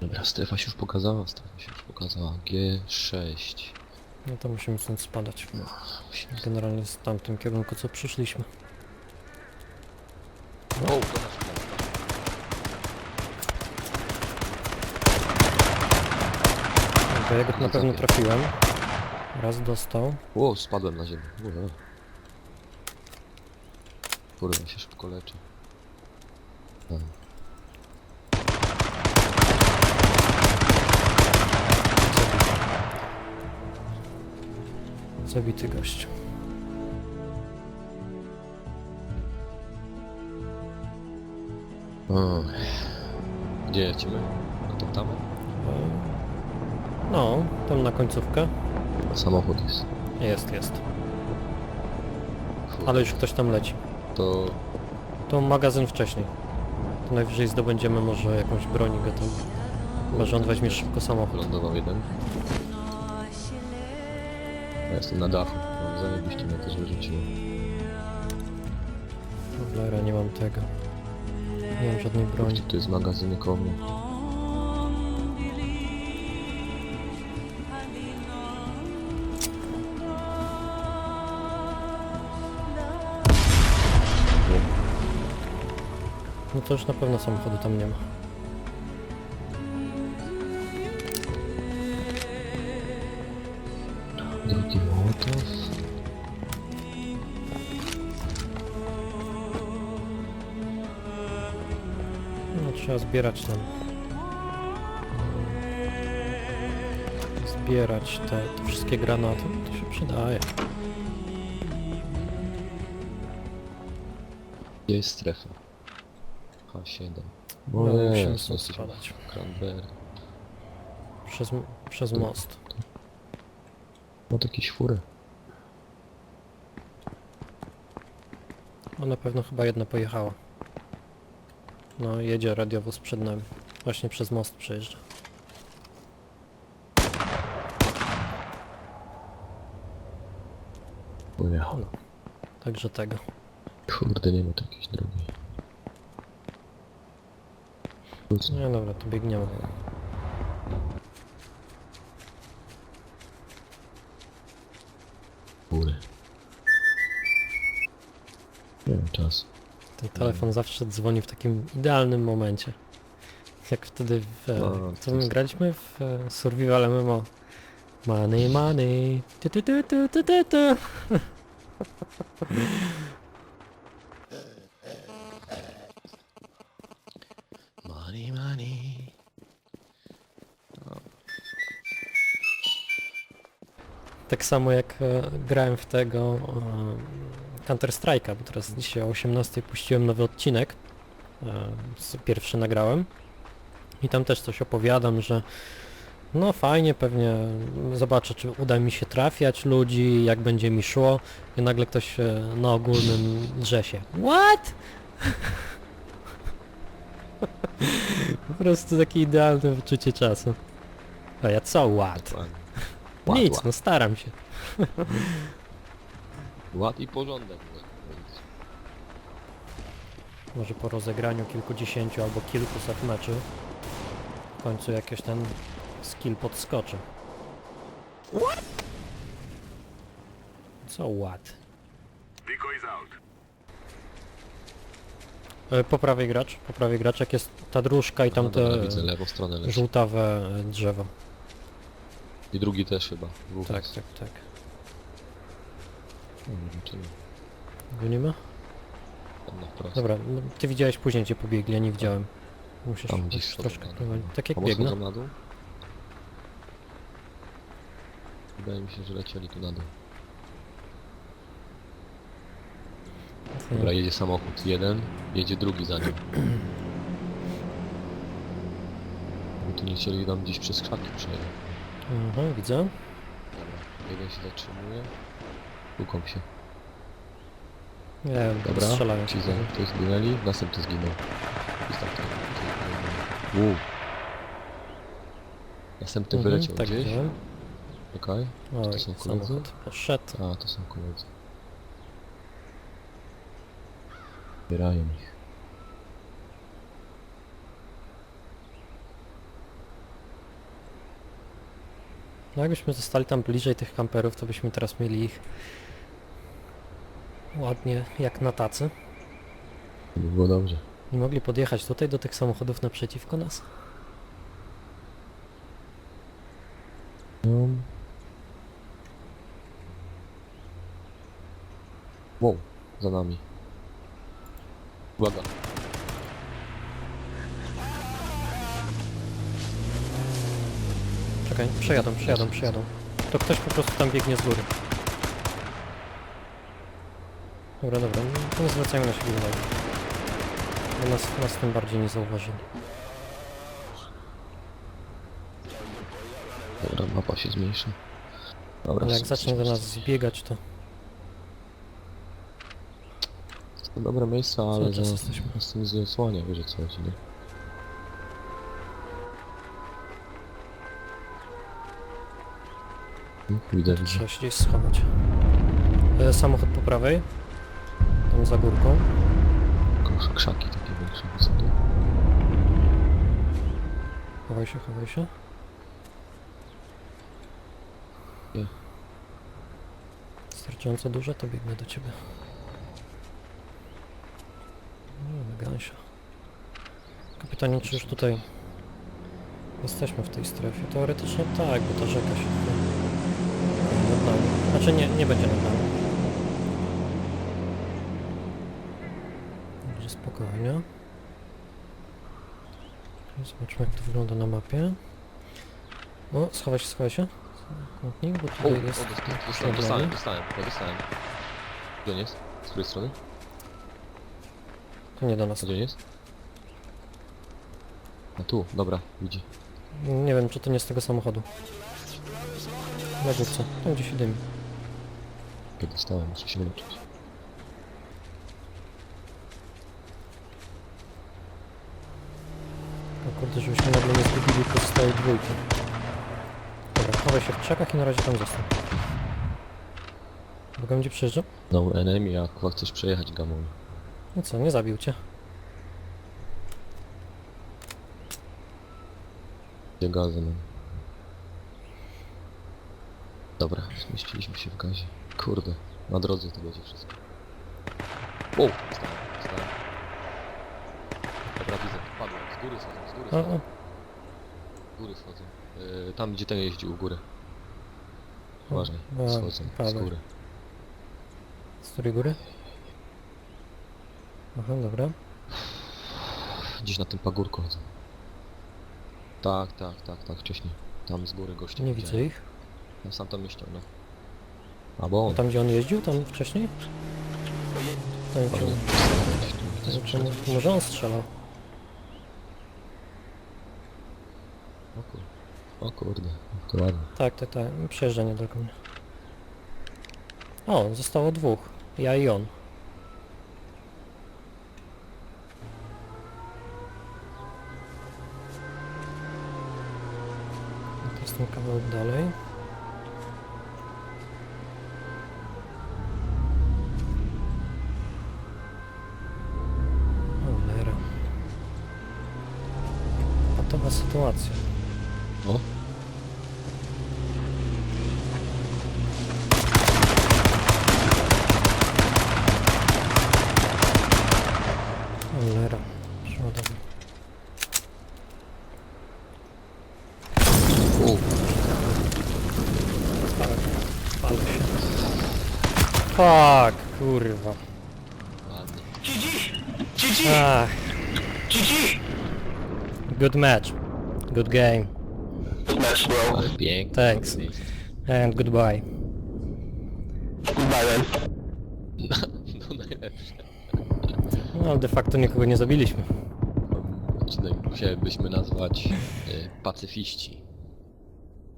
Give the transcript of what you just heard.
Dobra, strefa się już pokazała, strefa się już pokazała. G6. No to musimy stąd spadać. No, musimy... Generalnie z tamtym kierunku co przyszliśmy. O, do nas udało. Bo ja go na pewno trafiłem. Raz dostał. O, spadłem na ziemię. Ura. Kurwa, się szybko leczy. A. Zabity gość. O. Gdzie lecimy? E, No, tam na końcówkę. Samochód jest. Jest, jest. Ale już ktoś tam leci. To... To magazyn wcześniej. To najwyżej zdobędziemy może jakąś broń gotową. Chyba, że on weźmie szybko samochód. Lądował jeden. Ja jestem na dachu. Mam zajebiście mnie też wyrzuciło. Cholera, nie mam tego. Nie mam żadnej broni. Gdzie tu jest magazyn koło mnie? No to już na pewno samochodu tam nie ma. Drugi mołotow. No trzeba zbierać tam. Zbierać te, te wszystkie granaty. To się przydaje. Gdzie jest strefa? H7. No, O musimy stąd spadać. w Cranberry. Przez, przez most. Ma to jakieś fury. No na pewno chyba jedna pojechała. No jedzie radiowóz przed nami. Właśnie przez most przejeżdża. Pojechał. No. Także tego. Kurde, nie ma tu jakiejś drogi. Wrócę. No dobra, to biegniemy. Nie mam czasu. Ten telefon zawsze dzwoni w takim idealnym momencie. Jak wtedy w... e, No, co my graliśmy w e, Survival MMO? Money, money. Tu, tu, tu, tu, tu, tu, tu. Money, money. Tak samo jak e, grałem w tego e, Counter Strike'a, bo teraz dzisiaj o 18 puściłem nowy odcinek. E, pierwszy nagrałem. I tam też coś opowiadam, że no fajnie, pewnie zobaczę, czy uda mi się trafiać ludzi, jak będzie mi szło. I nagle ktoś e, na ogólnym drze się. What? po prostu takie idealne wyczucie czasu. A ja co, what? Dokładnie. Nic, Ład, no staram się. ład i porządek. Może po rozegraniu kilkudziesięciu albo kilkuset meczy w końcu jakiś ten skill podskoczy. Co? Decoys out. E, Po prawej gracz, po prawej gracz, jak jest ta dróżka i tam No dobra, te widzę lewą stronę żółtawe e, drzewo. I drugi też chyba. Dwóch Tak, jest. tak, tak. Zobaczymy. Gonimy? Tam na wprost. Dobra, no, ty widziałeś później gdzie pobiegli, ja nie widziałem. Musisz Tam gdzieś troszkę na dół. prowadzić. Tak jak biegnę. na dół? Wydaje mi się, że lecieli tu na dół. Dobra, jedzie samochód. Jeden, jedzie drugi za nim. Bo tu nie chcieli nam gdzieś przez krzaki przejechać. Aha, widzę. Dobra, jeden się zatrzymuje. Łukam się. Nie wiem, Dobra, strzelają. ci za to zginęli, następny zginął. I tak, tak, tak. Uuu. Następny Mhm, wyleciał tak gdzieś. widziałem. Okej. Oj, to są koledzy? samochód poszedł. A, to są koledzy. Zbierają ich. No jakbyśmy zostali tam bliżej tych kamperów, to byśmy teraz mieli ich ładnie jak na tacy. By było dobrze. Nie mogli podjechać tutaj do tych samochodów naprzeciwko nas? No. Wow, za nami. Uwaga. Czekaj, przejadą, przejadą, przejadą. To ktoś po prostu tam biegnie z góry. Dobra, dobra, no, nie zwracajmy na siebie uwagi. Bo nas, nas tym bardziej nie zauważyli. Dobra, mapa się zmniejsza. Dobra, Ale jak zacznie do nas zbiegać, to To dobre miejsce, ale Cały czas za, jesteśmy. z tym zasłania, wiesz o co chodzi, nie? Widzę, widzę. trzeba się gdzieś schować. E, samochód po prawej. Tam za górką. Tylko Krzaki takie większe wysokie. Chowaj się, chowaj się. Nie. Starczająco duże, to biegnę do ciebie. No, elegancja. Tylko pytanie, czy już tutaj jesteśmy w tej strefie? Teoretycznie tak, bo ta rzeka się tutaj nad nami. Znaczy nie, nie będzie nad nami. Dobrze, spokojnie. Zobaczmy jak to wygląda na mapie. O, schowaj się, schowaj się. Kątnik, bo tutaj jest... dostałem, dostałem, dostałem, dostałem. Gdzie on jest? Z której strony? To nie do nas. Gdzie on jest? A tu, dobra, widzi. Nie wiem, czy to nie z tego samochodu. Na górce, tam gdzie się dymi. Ja dostałem, muszę się leczyć. O kurde, żebyśmy nagle nie zgubili pozostałej dwójki. Dobra, chowaj się w krzakach i na razie tam zostań. Mogę będzie przyjeżdżał? No enemy, jak chyba chcesz przejechać gamą. No co, nie zabił cię. Gdzie gazy mam? Dobra, zmieściliśmy się w gazie. Kurde, na drodze to będzie wszystko. O. Dobra, widzę, padłem. Z góry schodzą, z góry schodzą. o, Z góry schodzą. Yy, tam gdzie ten jeździł, u góry. Uważaj, A, schodzą, z padaj. góry. z której góry? Aha, dobra. Gdzieś na tym pagórku chodzą. Tak, tak, tak, tak, wcześniej. Tam z góry goście Nie widziałem. widzę ich. Ja sam tam nie ściągnę. Albo on. Tam gdzie on jeździł, tam wcześniej? Tam gdzie on... Gdzieś tu Może, on strzelał. O, kur... o kurde, to ładnie. Tak, tak, tak. Przejeżdża niedaleko mnie. O, zostało dwóch. Ja i on. No To jest ten kawałek dalej. Patowa sytuacja. O, Cholera. Przeładowy. u. Fuck, kurwa. ładnie. Ach. Good match. Good game. Smash, bro. Ale pięknie. Thanks. And goodbye. Goodbye, man. No najlepsze. No, de facto nikogo nie zabiliśmy. Odcinek musielibyśmy nazwać y, pacyfiści.